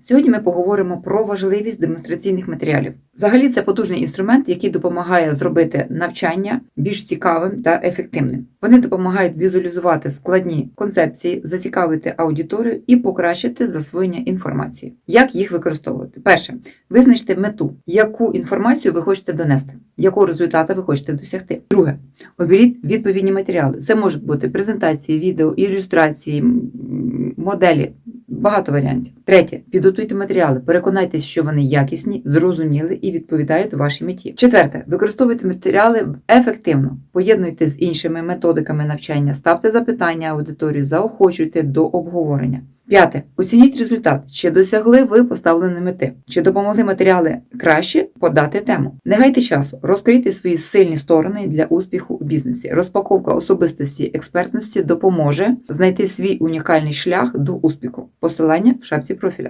Сьогодні ми поговоримо про важливість демонстраційних матеріалів. Взагалі, це потужний інструмент, який допомагає зробити навчання більш цікавим та ефективним. Вони допомагають візуалізувати складні концепції, зацікавити аудиторію і покращити засвоєння інформації. Як їх використовувати? Перше, визначте мету, яку інформацію ви хочете донести, якого результату ви хочете досягти. Друге, оберіть відповідні матеріали. Це можуть бути презентації, відео, ілюстрації, моделі. Багато варіантів. Третє. Підготуйте матеріали. Переконайтесь, що вони якісні, зрозуміли і відповідають вашій меті. Четверте. Використовуйте матеріали ефективно. Поєднуйте з іншими методиками навчання, ставте запитання аудиторію, заохочуйте до обговорення. П'яте. Оцініть результат. Чи досягли ви поставленої мети? Чи допомогли матеріали краще подати тему? Не гайте часу, розкрийте свої сильні сторони для успіху у бізнесі. Розпаковка особистості експертності допоможе знайти свій унікальний шлях до успіху. Посилання в шапці профіля.